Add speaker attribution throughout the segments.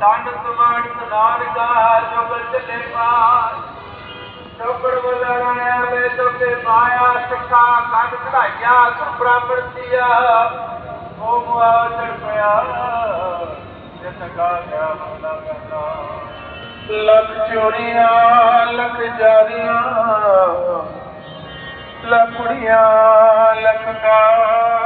Speaker 1: ਦੰਡ ਸਮਾਨ ਸਨਾਰ ਦਾ ਜੋਗਲ ਚਲੇ ਪਾਸ ਚੌਕੜ ਬੁਲਾਇਆ ਵੇ ਤੋਕੇ ਪਾਇਆ ਸਿੱਕਾ ਕੰਡ ਚੜਾਈਆ ਸੁ ਬ੍ਰਾਹਮਣ ਦੀਆ ਉਹ ਮੁਆ ਚੜ ਪਿਆ ਜਿਤ ਕਾ ਗਿਆ ਮਨਾ ਕਰਨਾ ਲੱਖ ਚੋਰੀਆਂ, ਲੱਖ ਜਾਰੀਆਂ ਲਕੜੀਆਂ ਲੱਖ ਗਾਲ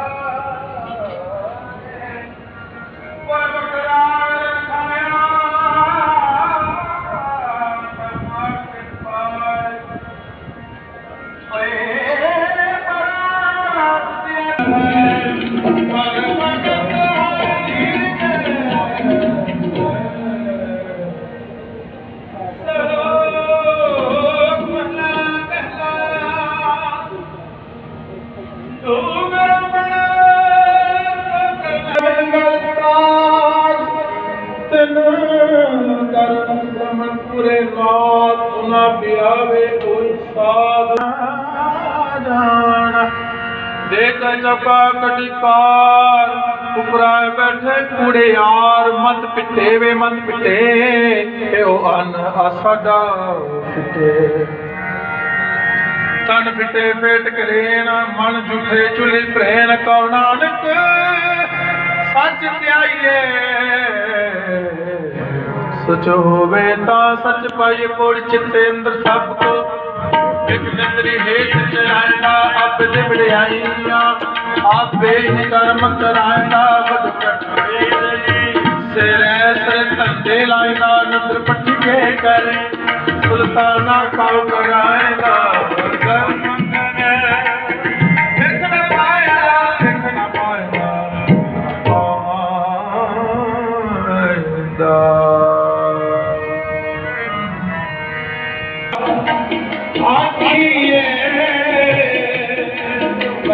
Speaker 1: ਦੇਖ ਚੌਕਾ ਕਟਿਕਾਰ ਉਪਰਾਏ ਬੈਠੇ ਕੂੜੇ ਮਤ ਪਿੱਟੇ ਵੇ ਮਤ ਪਿੱਟੇ ਇਹੋ ਅਨ ਆ ਫਿੱਟੇ। ਤਨ ਫਿੱਟੇ ਫੇਟ ਕਰੇਨ ਮਨ ਝੂਠੇ ਚੁਲੇ ਪ੍ਰੇਨ, ਕਉ ਨਾਨਕ ਸੱਚ ਧਿਆਈਏ। ਸਚ ਹੋਵੇ ਤਾਂ ਸੱਚ ਪਾਈਏ ਕੋੜ ਚਿੱਤੇ ਅੰਦਰ ਸਭ ਕੋ। ਇੱਕ ਨੰਦਰੀ ਹੇਠ ਚਲਾਏਗਾ ਆਪ ਦੇ ਵਡਿਆਈਆਂ ਆਪੇ ਹੀ ਕਰਮ ਕਰਾਏਗਾ ਵਡ ਕਟੇ ਸਿਰੇ ਸਿਰ ਧੰਦੇ ਲਾਏਗਾ ਨੰਦਰ ਪੱਟੀ ਕੇ ਕਰੇ। ਸੁਲਤਾਨਾ ਕਾਉ ਕਰਾਏਗਾ ਵਰਗਰ ਮੰਗਨੇ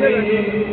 Speaker 1: Thank you.